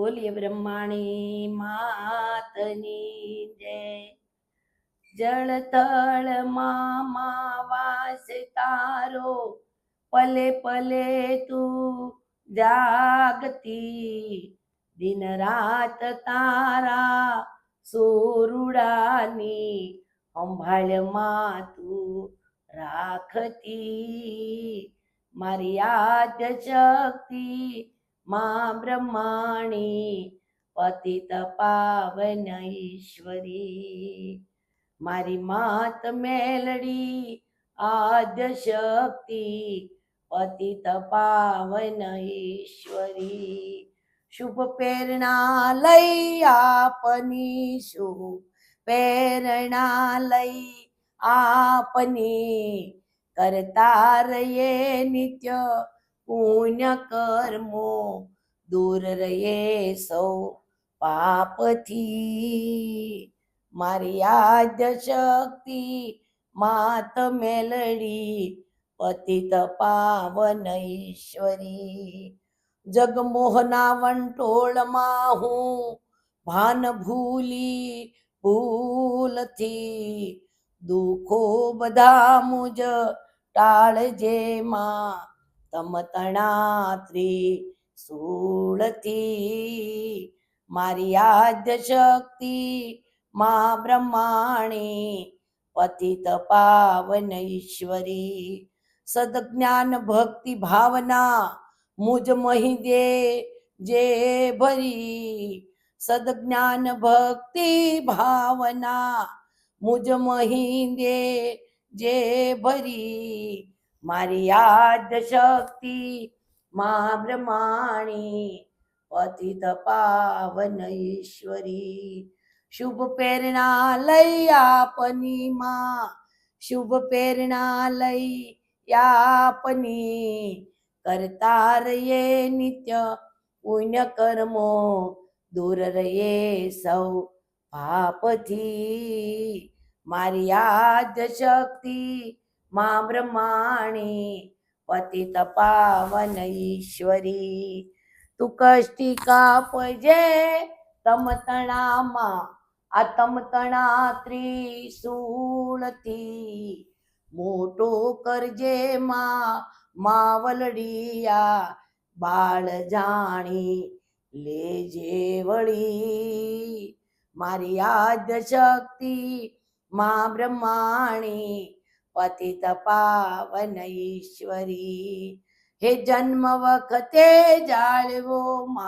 બોલીએ બ્રહ્માણી માતની જય. જળ તળ મામા વાસ તારો, પલે પલે તું જાગતી. દિન રાત તારા સોરુડાની સંભાળમાં તું રાખતી. મારી યાદ શક્તિ માં બ્રહ્માણી પતિત પાવન ઈશ્વરી મારી માત મેલડી આદ્ય શક્તિ પતિત પાવન ઈશ્વરી શુભ પ્રેરણા લઈ આપની શુભ પ્રેરણા લઈ આપની કરતા રહીએ નિત્ય પુણ્ય કર્મો દૂર રહીએ સૌ પાપથી. મારી આદ્ય શક્તિ માત મેલડી, પતિત પાવન ઈશ્વરી. જગમોહના વંટોળમાં હું ભાન ભૂલી ભૂલથી. દુઃખો બધા મુજ ટાળજે માં તમ તણાત્રી સૂળથી મારી આદ્ય શક્તિ મા બ્રહ્માણી, પતિત પાવન ઈશ્વરી. સદજ્ઞાન ભક્તિ ભાવના મુજ મહી દે જે ભરી. સદજ્ઞાન ભક્તિ ભાવના મુજ મહી દે જે ભરી. મારી યાદ શક્તિ મા બ્રહ્માણી પતિત પાવન ઈશ્વરી. શુભ પ્રેરણા લઈ આપની માં, શુભ પ્રેરણા લઈ આપની. કરતા રહીએ નિત્ય પુણ્ય કર્મો, દૂર રહીએ સૌ પાપથી. મારી યાદ શક્તિ મા બ્રહ્માણી પતિત પાવન ઈશ્વરી તું કષ્ટી કાપજે તમ તણામાં આ તમ તણા ત્રિશૂળથી મોટો કરજે માં માવલડિયા બાળ જાણી લેજે વળી મારી આદ્ય શક્તિ મા બ્રહ્માણી પતિત પાવન ઈશ્વરી હે જન્મ વખતે જાળવો